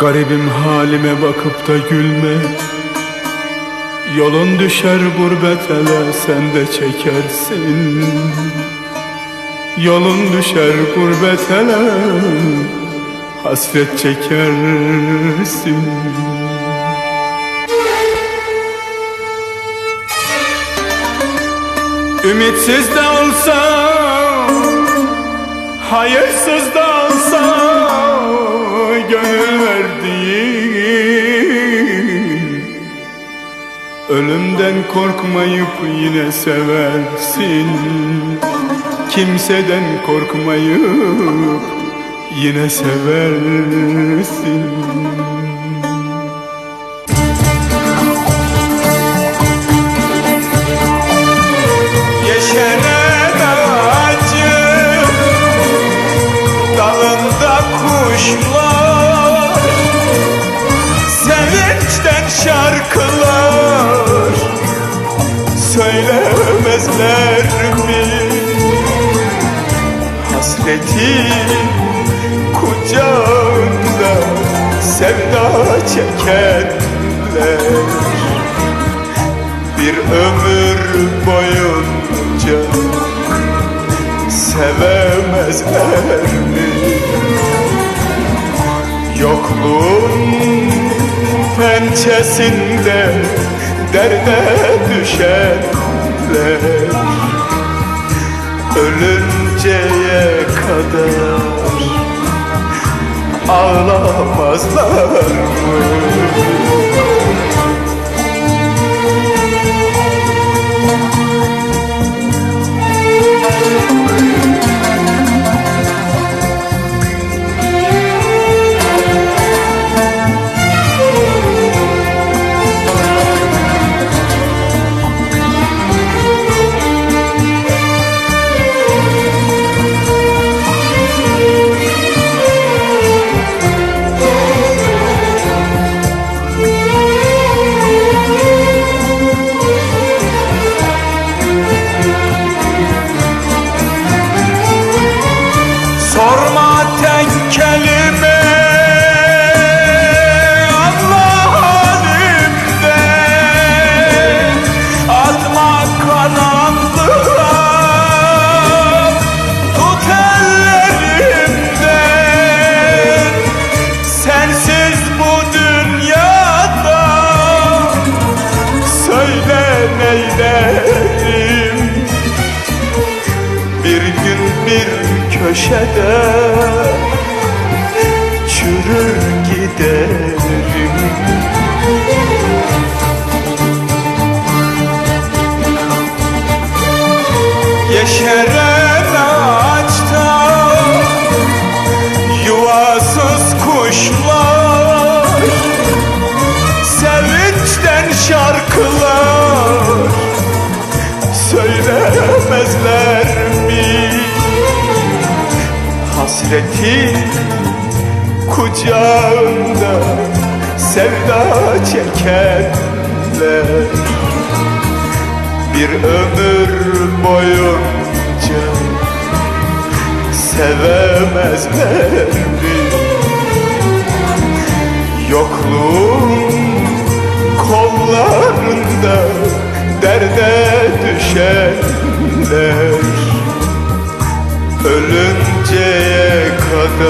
Garibim halime bakıp da gülme. Yolun düşer gurbet ele sen de çekersin. Yolun düşer gurbet ele Hasret çekersin. Ümitsiz de olsa Hayırsız da olsa Ölümden korkmayıp yine seversin. Kimseden korkmayıp yine seversin Hasreti kucağında Sevda çekenler bir ömür boyunca sevemezler mi? Yokluğun pençesinde derde düşenler Ölünceye kadar ağlamazlar mı? Bir gün bir köşede çürür giderim kucağında sevda çekenler Bir ömür boyunca sevemezler? Yokluğun kollarında derde düşenler Ölünceye kadar